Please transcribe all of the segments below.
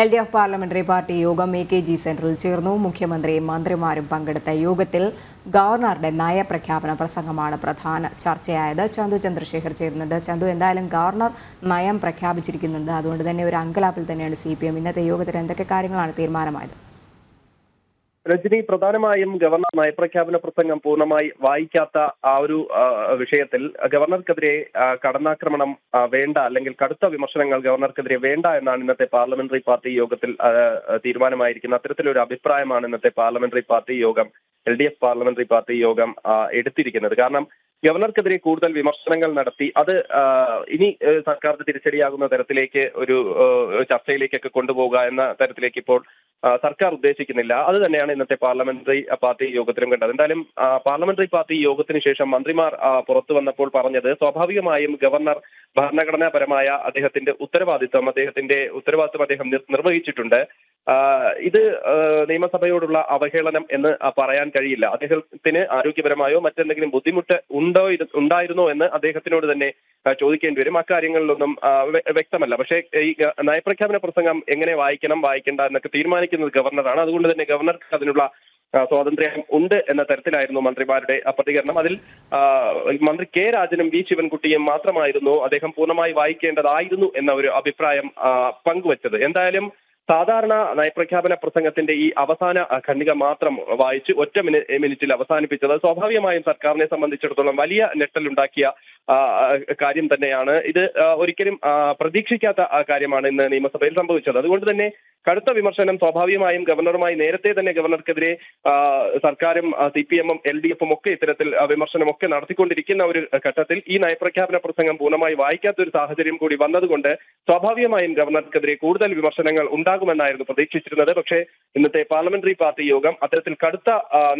L D F parliamentary party യോഗം A K G സെന്ററിൽ ചേർന്നു. മുഖ്യമന്ത്രിയും മന്ത്രിമാരും പങ്കെടുത്ത യോഗത്തിൽ ഗവർണറുടെ നയപ്രഖ്യാപന പ്രസംഗമാണ് പ്രധാന ചർച്ചയായത്. ചന്തു ചന്ദ്രശേഖർ ചേരുന്നുണ്ട്. ചന്തു എന്തായാലും ഗവർണർ നയം പ്രഖ്യാപിച്ചിരിക്കുന്നുണ്ട്. അതുകൊണ്ട് തന്നെ ഒരു അങ്കലാപ്പിൽ തന്നെയാണ് സി പി എം. ഇന്നത്തെ യോഗത്തിൽ എന്തൊക്കെ കാര്യങ്ങളാണ് തീരുമാനമായത്? രജനി പ്രധാനമായും ഗവർണർ നയപ്രഖ്യാപന പ്രസംഗം പൂർണമായി വായിക്കാത്ത ആ ഒരു വിഷയത്തിൽ ഗവർണർക്കെതിരെ കടന്നാക്രമണം വേണ്ട അല്ലെങ്കിൽ കടുത്ത വിമർശനങ്ങൾ ഗവർണർക്കെതിരെ വേണ്ട എന്നാണ് ഇന്നത്തെ പാർലമെന്ററി പാർട്ടി യോഗത്തിൽ തീരുമാനമായിരിക്കുന്നത്. അത്തരത്തിലൊരു അഭിപ്രായമാണ് ഇന്നത്തെ പാർലമെന്ററി പാർട്ടി യോഗം L D F parliamentary party യോഗം എടുത്തിരിക്കുന്നത്. കാരണം ഗവർണർക്കെതിരെ കൂടുതൽ വിമർശനങ്ങൾ നടത്തി അത് ഇനി സർക്കാർ തിരിച്ചടിയാകുന്ന തരത്തിലേക്ക് ഒരു ചർച്ചയിലേക്കൊക്കെ കൊണ്ടുപോകുക എന്ന തരത്തിലേക്ക് ഇപ്പോൾ സർക്കാർ ഉദ്ദേശിക്കുന്നില്ല. അത് തന്നെയാണ് ഇന്നത്തെ പാർലമെന്ററി പാർട്ടി യോഗത്തിലും കണ്ടത്. എന്തായാലും പാർലമെന്ററി പാർട്ടി യോഗത്തിന് ശേഷം മന്ത്രിമാർ പുറത്തു വന്നപ്പോൾ പറഞ്ഞത് സ്വാഭാവികമായും ഗവർണർ ഭരണഘടനാപരമായ അദ്ദേഹത്തിന്റെ ഉത്തരവാദിത്വം അദ്ദേഹത്തിന്റെ ഉത്തരവാദിത്വം അദ്ദേഹം നിർവഹിച്ചിട്ടുണ്ട്. ഇത് നിയമസഭയോടുള്ള അവഹേളനം എന്ന് പറയാൻ കഴിയില്ല. അദ്ദേഹത്തിന് ആരോഗ്യപരമായോ മറ്റെന്തെങ്കിലും ബുദ്ധിമുട്ട് ഉണ്ടോ ഉണ്ടായിരുന്നോ എന്ന് അദ്ദേഹത്തിനോട് തന്നെ ചോദിക്കേണ്ടി വരും. അക്കാര്യങ്ങളിലൊന്നും വ്യക്തമല്ല. പക്ഷേ ഈ നയപ്രഖ്യാപന പ്രസംഗം എങ്ങനെ വായിക്കണം വായിക്കേണ്ട എന്നൊക്കെ തീരുമാനിക്കുന്നത് ഗവർണറാണ്. അതുകൊണ്ട് തന്നെ ഗവർണർക്ക് അതിനുള്ള സ്വാതന്ത്ര്യം ഉണ്ട് എന്ന തരത്തിലായിരുന്നു മന്ത്രിമാരുടെ പ്രതികരണം. അതിൽ മന്ത്രി കെ രാജനും വി ശിവൻകുട്ടിയും മാത്രമായിരുന്നു അദ്ദേഹം പൂർണമായി വായിക്കേണ്ടതായിരുന്നു എന്ന ഒരു അഭിപ്രായം പങ്കുവച്ചത്. എന്തായാലും സാധാരണ നയപ്രഖ്യാപന പ്രസംഗത്തിന്റെ ഈ അവസാന ഖണ്ഡിക മാത്രം വായിച്ച് ഒറ്റ മിനി- മിനിറ്റിൽ അവസാനിപ്പിച്ചത് സ്വാഭാവികമായും സർക്കാരിനെ സംബന്ധിച്ചിടത്തോളം വലിയ ഞെട്ടലുണ്ടാക്കിയ കാര്യം തന്നെയാണ്. ഇത് ഒരിക്കലും പ്രതീക്ഷിക്കാത്ത കാര്യമാണ് ഇന്ന് നിയമസഭയിൽ സംഭവിച്ചത്. അതുകൊണ്ട് തന്നെ കടുത്ത വിമർശനം സ്വാഭാവികമായും ഗവർണറുമായി നേരത്തെ തന്നെ ഗവർണർക്കെതിരെ സർക്കാരും സി പി എമ്മും എൽ ഡി എഫും ഒക്കെ ഇത്തരത്തിൽ വിമർശനമൊക്കെ നടത്തിക്കൊണ്ടിരിക്കുന്ന ഒരു ഘട്ടത്തിൽ ഈ നയപ്രഖ്യാപന പ്രസംഗം പൂർണമായി വായിക്കാത്ത ഒരു സാഹചര്യം കൂടി വന്നതുകൊണ്ട് സ്വാഭാവികമായും ഗവർണർക്കെതിരെ കൂടുതൽ വിമർശനങ്ങൾ ഉണ്ടാകുമെന്നായിരുന്നു പ്രതീക്ഷിച്ചിരുന്നത്. പക്ഷേ ഇന്നത്തെ പാർലമെന്ററി പാർട്ടി യോഗം അത്തരത്തിൽ കടുത്ത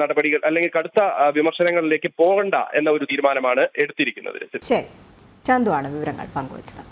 നടപടികൾ അല്ലെങ്കിൽ കടുത്ത വിമർശനങ്ങളിലേക്ക് പോകണ്ട എന്ന ഒരു തീരുമാനമാണ് എടുത്തിരിക്കുന്നത്. ശരി. ചന്തു ആണ് വിവരങ്ങൾ പങ്കുവച്ചത്.